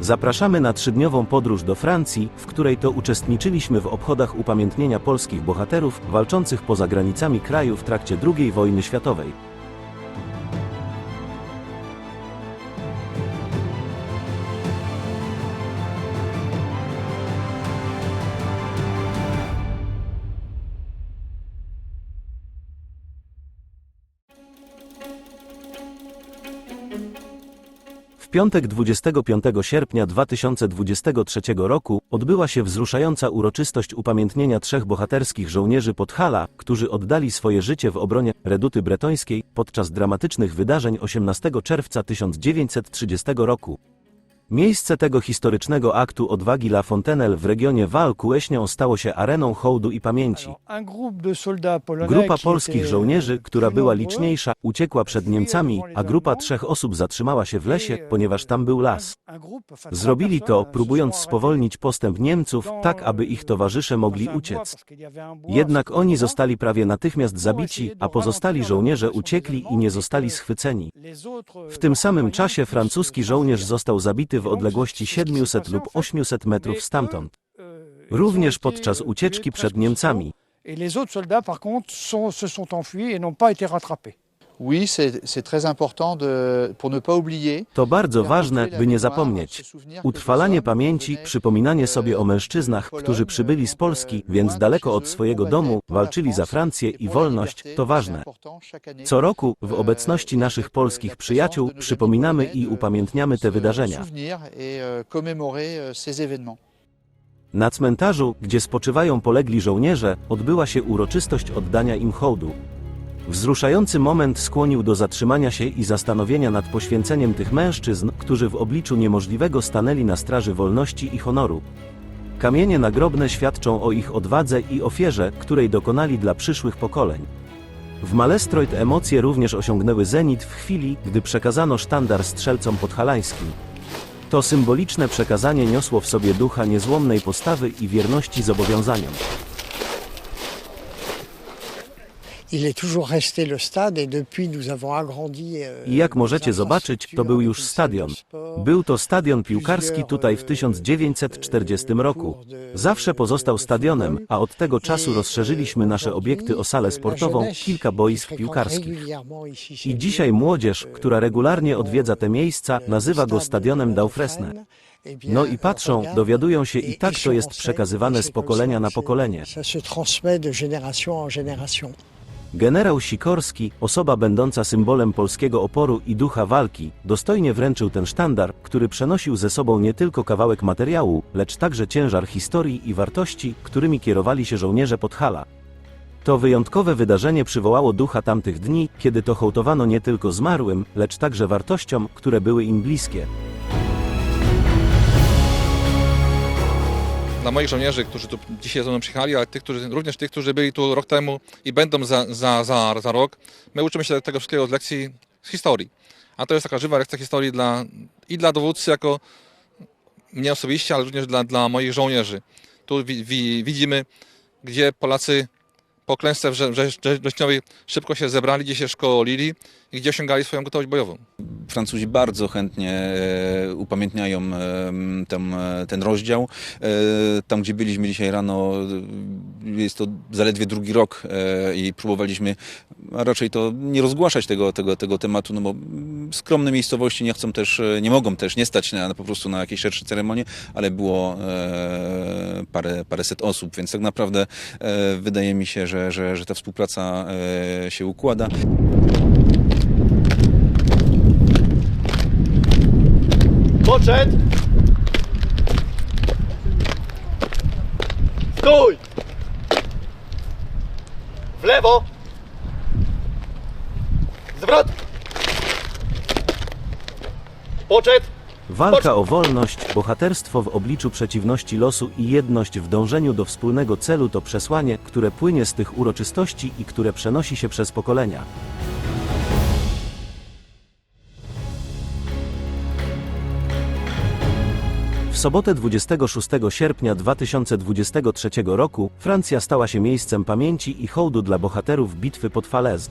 Zapraszamy na trzydniową podróż do Francji, w której to uczestniczyliśmy w obchodach upamiętnienia polskich bohaterów walczących poza granicami kraju w trakcie II wojny światowej. Piątek 25 sierpnia 2023 roku odbyła się wzruszająca uroczystość upamiętnienia trzech bohaterskich żołnierzy Podhala, którzy oddali swoje życie w obronie Reduty Bretońskiej podczas dramatycznych wydarzeń 18 czerwca 1930 roku. Miejsce tego historycznego aktu odwagi La Fontenelle w regionie Val Kueśnią stało się areną hołdu i pamięci. Grupa polskich żołnierzy, która była liczniejsza, uciekła przed Niemcami, a grupa trzech osób zatrzymała się w lesie, ponieważ tam był las. Zrobili to, próbując spowolnić postęp Niemców, tak aby ich towarzysze mogli uciec. Jednak oni zostali prawie natychmiast zabici, a pozostali żołnierze uciekli i nie zostali schwyceni. W tym samym czasie francuski żołnierz został zabity w odległości 700 lub 800 metrów stamtąd. Również podczas ucieczki przed Niemcami. Et les autres soldats, par contre, sont- se sont enfuis et n'ont pas été rattrapés. To bardzo ważne, by nie zapomnieć. Utrwalanie pamięci, przypominanie sobie o mężczyznach, którzy przybyli z Polski, więc daleko od swojego domu, walczyli za Francję i wolność, to ważne. Co roku, w obecności naszych polskich przyjaciół, przypominamy i upamiętniamy te wydarzenia. Euh, euh. Na cmentarzu, gdzie spoczywają polegli żołnierze, odbyła się uroczystość oddania im hołdu. Wzruszający moment skłonił do zatrzymania się i zastanowienia nad poświęceniem tych mężczyzn, którzy w obliczu niemożliwego stanęli na straży wolności i honoru. Kamienie nagrobne świadczą o ich odwadze i ofierze, której dokonali dla przyszłych pokoleń. W Malestroit emocje również osiągnęły zenit w chwili, gdy przekazano sztandar strzelcom podhalańskim. To symboliczne przekazanie niosło w sobie ducha niezłomnej postawy i wierności zobowiązaniom. Jak nos możecie zobaczyć, to był już stadion. Był to stadion piłkarski tutaj w 1940 roku. Zawsze pozostał stadionem, a od tego czasu rozszerzyliśmy nasze obiekty o salę sportową, kilka boisk piłkarskich. I dzisiaj młodzież, która regularnie odwiedza te miejsca, nazywa go stadionem Daufresne. No i patrzą, dowiadują się i tak to jest przekazywane z pokolenia na pokolenie. Generał Sikorski, osoba będąca symbolem polskiego oporu i ducha walki, dostojnie wręczył ten sztandar, który przenosił ze sobą nie tylko kawałek materiału, lecz także ciężar historii i wartości, którymi kierowali się żołnierze Podhala. To wyjątkowe wydarzenie przywołało ducha tamtych dni, kiedy to hołtowano nie tylko zmarłym, lecz także wartościom, które były im bliskie. Dla moich żołnierzy, którzy tu dzisiaj ze mną przyjechali, ale tych, którzy, również tych, którzy byli tu rok temu i będą za, za, za, za rok, my uczymy się tego wszystkiego z lekcji z historii. A to jest taka żywa lekcja historii dla, i dla dowódcy jako mnie osobiście, ale również dla, dla moich żołnierzy. Tu wi, wi, widzimy, gdzie Polacy po klęsce wrze- wrze- wrześniowej szybko się zebrali, gdzie się szkolili i gdzie osiągali swoją gotowość bojową. Francuzi bardzo chętnie e, upamiętniają e, ten, ten rozdział. E, Tam, gdzie byliśmy dzisiaj rano, jest to zaledwie drugi rok i próbowaliśmy raczej to nie rozgłaszać tego, tego, tego tematu, no bo skromne miejscowości nie chcą też, nie mogą też nie stać na, po prostu na jakieś szersze ceremonie, ale było parę, paręset osób, więc tak naprawdę wydaje mi się, że, że, że ta współpraca się układa. Poczet! Stój! W lewo! Zwrot! Poczet! Walka o wolność, bohaterstwo w obliczu przeciwności losu i jedność w dążeniu do wspólnego celu to przesłanie, które płynie z tych uroczystości i które przenosi się przez pokolenia. Sobotę 26 sierpnia 2023 roku Francja stała się miejscem pamięci i hołdu dla bohaterów bitwy pod Falaise.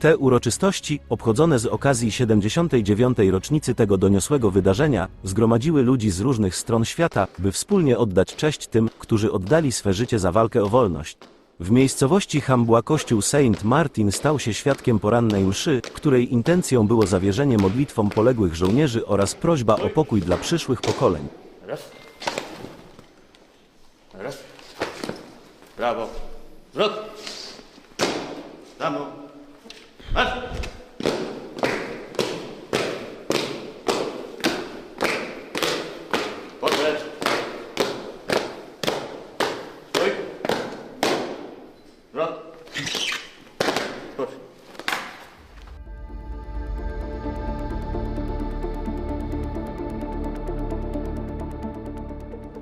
Te uroczystości, obchodzone z okazji 79. rocznicy tego doniosłego wydarzenia, zgromadziły ludzi z różnych stron świata, by wspólnie oddać cześć tym, którzy oddali swe życie za walkę o wolność. W miejscowości Hambła kościół Saint Martin stał się świadkiem porannej mszy, której intencją było zawierzenie modlitwom poległych żołnierzy oraz prośba o pokój dla przyszłych pokoleń. Raz. Raz. Brawo. Zwrot. Za mną.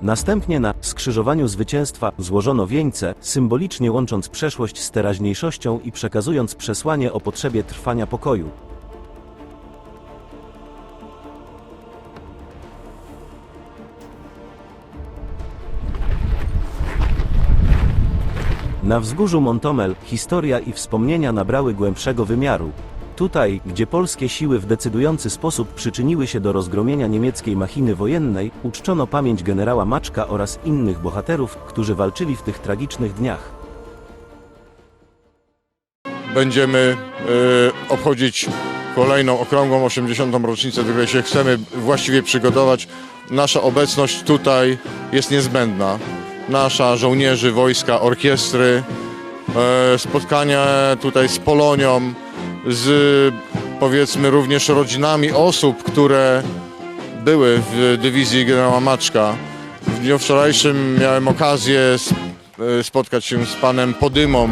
Następnie na skrzyżowaniu zwycięstwa złożono wieńce, symbolicznie łącząc przeszłość z teraźniejszością i przekazując przesłanie o potrzebie trwania pokoju. Na wzgórzu Montomel historia i wspomnienia nabrały głębszego wymiaru. Tutaj, gdzie polskie siły w decydujący sposób przyczyniły się do rozgromienia niemieckiej machiny wojennej, uczczono pamięć generała Maczka oraz innych bohaterów, którzy walczyli w tych tragicznych dniach. będziemy e, obchodzić kolejną okrągłą 80. rocznicę, do której się chcemy właściwie przygotować. Nasza obecność tutaj jest niezbędna. Nasza żołnierzy, wojska, orkiestry, e, spotkania tutaj z Polonią, z powiedzmy również rodzinami osób, które były w dywizji generała Maczka. W dniu wczorajszym miałem okazję e, spotkać się z panem Podymą,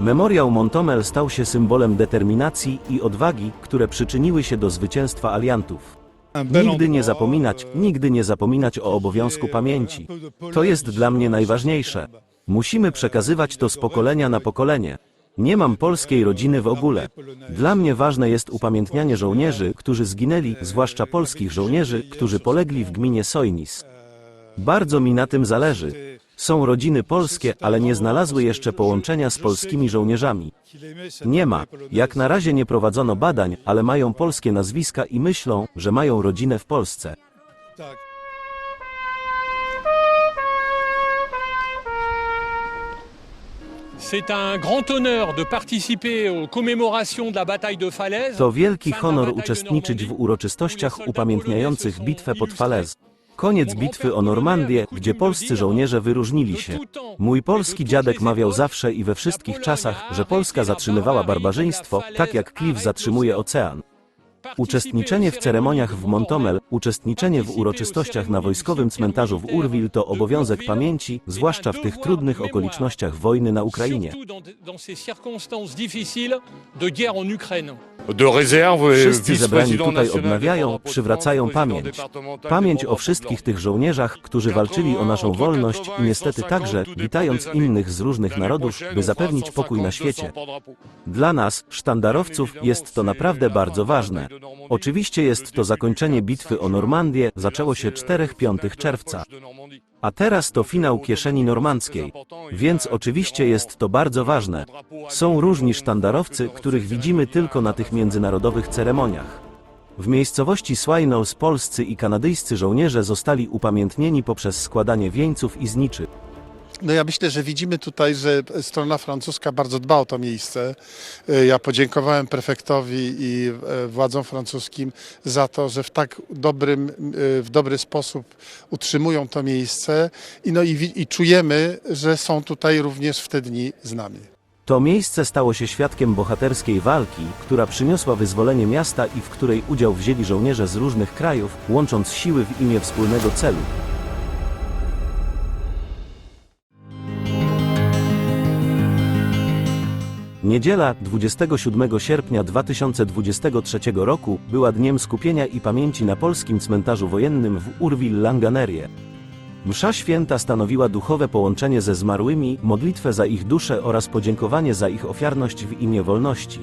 Memoriał Montomel stał się symbolem determinacji i odwagi, które przyczyniły się do zwycięstwa aliantów. Nigdy nie zapominać, nigdy nie zapominać o obowiązku pamięci. To jest dla mnie najważniejsze. Musimy przekazywać to z pokolenia na pokolenie. Nie mam polskiej rodziny w ogóle. Dla mnie ważne jest upamiętnianie żołnierzy, którzy zginęli, zwłaszcza polskich żołnierzy, którzy polegli w gminie Sojnis. Bardzo mi na tym zależy. Są rodziny polskie, ale nie znalazły jeszcze połączenia z polskimi żołnierzami. Nie ma. Jak na razie nie prowadzono badań, ale mają polskie nazwiska i myślą, że mają rodzinę w Polsce. To wielki fin de la honor bataille de uczestniczyć w uroczystościach upamiętniających bitwę pod Falaise. Koniec bitwy o Normandię, gdzie polscy żołnierze wyróżnili się. Mój polski dziadek mawiał zawsze i we wszystkich czasach, że Polska zatrzymywała barbarzyństwo, tak jak Cliff zatrzymuje ocean. Uczestniczenie w ceremoniach w Montomel, uczestniczenie w uroczystościach na wojskowym cmentarzu w Urwil to obowiązek pamięci, zwłaszcza w tych trudnych okolicznościach wojny na Ukrainie. Réserve. Wszyscy zebrani tutaj odnawiają, przywracają pamięć. Pamięć o wszystkich tych żołnierzach, którzy walczyli o naszą wolność i niestety także, witając innych z różnych narodów, by zapewnić pokój na świecie. Dla nas, sztandarowców, jest to naprawdę bardzo ważne. Oczywiście jest to zakończenie bitwy o Normandię, zaczęło się 4-5 czerwca. A teraz to finał kieszeni normandzkiej. Więc oczywiście jest to bardzo ważne. Są różni sztandarowcy, których widzimy tylko na tych międzynarodowych ceremoniach. W miejscowości Swainos polscy i kanadyjscy żołnierze zostali upamiętnieni poprzez składanie wieńców i zniczy. No ja myślę, że widzimy tutaj, że strona francuska bardzo dba o to miejsce. E, Ja podziękowałem prefektowi i e, władzom francuskim za to, że w tak dobrym, e, w dobry sposób utrzymują to miejsce i, no i, i czujemy, że są tutaj również w te dni z nami. To miejsce stało się świadkiem bohaterskiej walki, która przyniosła wyzwolenie miasta i w której udział wzięli żołnierze z różnych krajów, łącząc siły w imię wspólnego celu. Niedziela 27 sierpnia 2023 roku była dniem skupienia i pamięci na polskim cmentarzu wojennym w Urwil-Langanerie. Msza święta stanowiła duchowe połączenie ze zmarłymi, modlitwę za ich duszę oraz podziękowanie za ich ofiarność w imię wolności.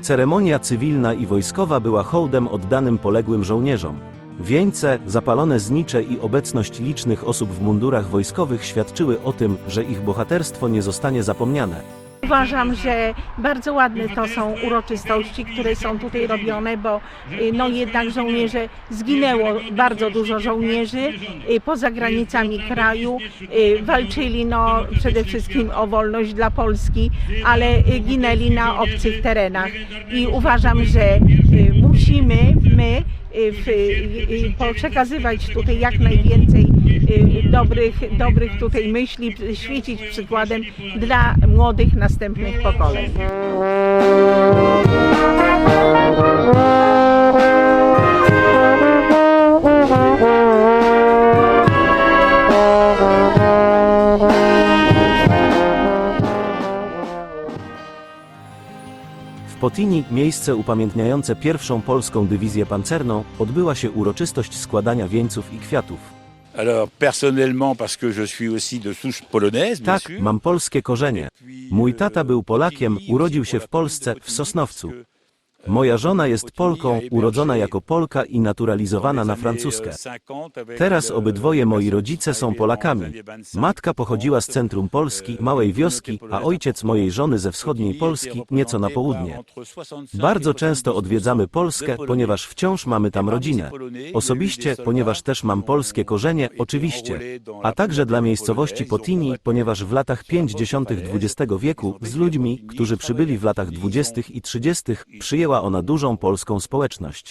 Ceremonia cywilna i wojskowa była hołdem oddanym poległym żołnierzom. Wieńce, zapalone znicze i obecność licznych osób w mundurach wojskowych świadczyły o tym, że ich bohaterstwo nie zostanie zapomniane. Uważam, że bardzo ładne to są uroczystości, które są tutaj robione, bo y, no jednak żołnierze, zginęło bardzo dużo żołnierzy y, poza granicami kraju, y, walczyli no przede wszystkim o wolność dla Polski, ale ginęli na obcych terenach. I uważam, że musimy my przekazywać tutaj jak najwięcej dobrych, dobrych tutaj myśli, świecić przykładem dla młodych następnych pokoleń. W Potini, miejsce upamiętniające pierwszą polską dywizję pancerną, odbyła się uroczystość składania wieńców i kwiatów. Alors personnellement parce que je suis aussi de souche polonaise, bien Tak, mam polskie korzenie. Mój tata był Polakiem, urodził się w Polsce, w Sosnowcu. Moja żona jest Polką, urodzona jako Polka i naturalizowana na francuskę. Teraz obydwoje moi rodzice są Polakami. Matka pochodziła z centrum Polski, małej wioski, a ojciec mojej żony ze wschodniej Polski, nieco na południe. Bardzo często odwiedzamy Polskę, ponieważ wciąż mamy tam rodzinę. Osobiście, ponieważ też mam polskie korzenie, oczywiście. A także dla miejscowości Potini, ponieważ w latach 50. XX wieku z ludźmi, którzy przybyli w latach 20. i 30. przyjęła ona dużą polską społeczność.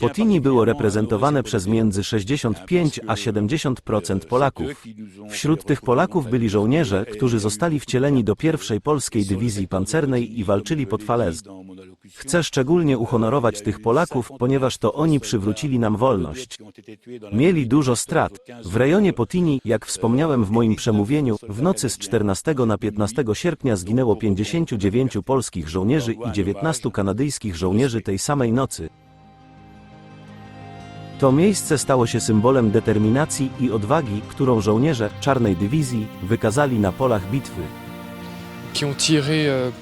Potini było reprezentowane przez między 65 a 70% Polaków. Wśród tych Polaków byli żołnierze, którzy zostali wcieleni do pierwszej polskiej dywizji pancernej i walczyli pod Falaise. Chcę szczególnie uhonorować tych Polaków, ponieważ to oni przywrócili nam wolność. Mieli dużo strat. W rejonie Potini, jak wspomniałem w moim przemówieniu, w nocy z 14 na 15 sierpnia zginęło 59 polskich żołnierzy i 19 kanadyjskich żołnierzy tej samej nocy. To miejsce stało się symbolem determinacji i odwagi, którą żołnierze Czarnej Dywizji wykazali na polach bitwy. Euh, euh,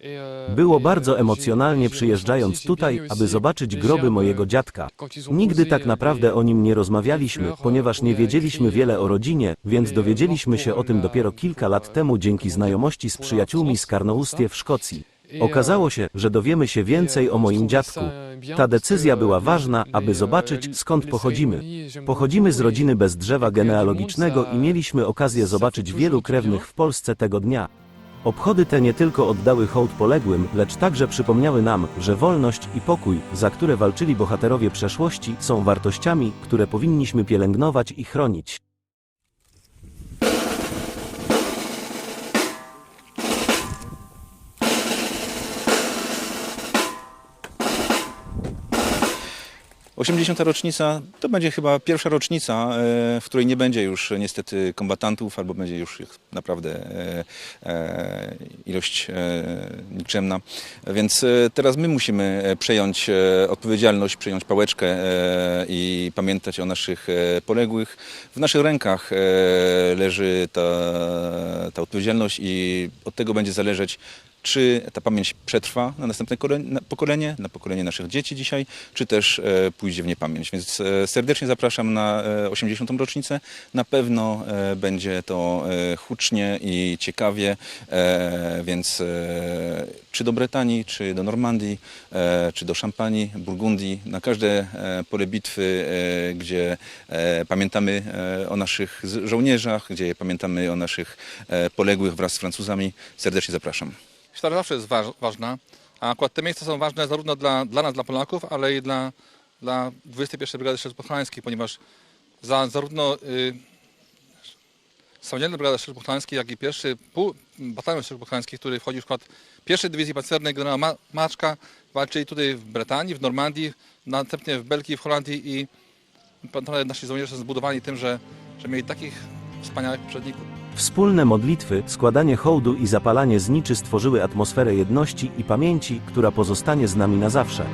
euh, Było bardzo emocjonalnie przyjeżdżając tutaj, aby zobaczyć groby mojego dziadka. Nigdy tak naprawdę o nim nie rozmawialiśmy, ponieważ nie wiedzieliśmy wiele o rodzinie, więc dowiedzieliśmy się o tym dopiero kilka lat temu dzięki znajomości z przyjaciółmi z Karnoustie pour w Szkocji. Okazało euh, się, że dowiemy się et, więcej o moim dziadku. Ta decyzja była ważna, aby euh, zobaczyć skąd pochodzimy. Pochodzimy z rodziny bez drzewa monde, genealogicznego i mieliśmy okazję zobaczyć wielu krewnych w Polsce tego dnia. Obchody te nie tylko oddały hołd poległym, lecz także przypomniały nam, że wolność i pokój, za które walczyli bohaterowie przeszłości, są wartościami, które powinniśmy pielęgnować i chronić. Osiemdziesiąta rocznica to będzie chyba pierwsza rocznica, e, w której nie będzie już e, niestety kombatantów, albo będzie już ich naprawdę e, ilość nikczemna. Więc teraz my musimy przejąć odpowiedzialność, przejąć pałeczkę i pamiętać o naszych poległych. W naszych rękach leży ta, ta odpowiedzialność i od tego będzie zależeć, czy ta pamięć przetrwa na następne kole- na pokolenie, na pokolenie naszych dzieci dzisiaj, czy też e, pójdzie w niepamięć. Więc e, serdecznie zapraszam na e, 80. rocznicę. Na pewno e, będzie to e, hucznie i ciekawie, e, więc e, czy do Brytanii, czy do Normandii, e, czy do Szampanii, Burgundii, na każde e, pole bitwy, e, gdzie e, pamiętamy e, o naszych żołnierzach, gdzie pamiętamy o naszych e, poległych wraz z Francuzami, serdecznie zapraszam. Historia zawsze jest waż, ważna, a akurat te miejsca są ważne zarówno dla, dla nas, dla Polaków, ale i dla, dla 21 Brygady Strzelców Podhalańskich, ponieważ za, zarówno y, samodzielna Brygada Strzelców Podhalańskich, jak i pierwszy pół, batalion Strzelców Podhalańskich, który wchodzi w skład pierwszej Dywizji Pancernej generała Ma, Maczka, walczyli tutaj w Brytanii, w Normandii, następnie w Belgii, w Holandii i nasi żołnierze są zbudowani tym, że, że mieli takich wspaniałych poprzedników. Wspólne modlitwy, składanie hołdu i zapalanie zniczy stworzyły atmosferę jedności i pamięci, która pozostanie z nami na zawsze.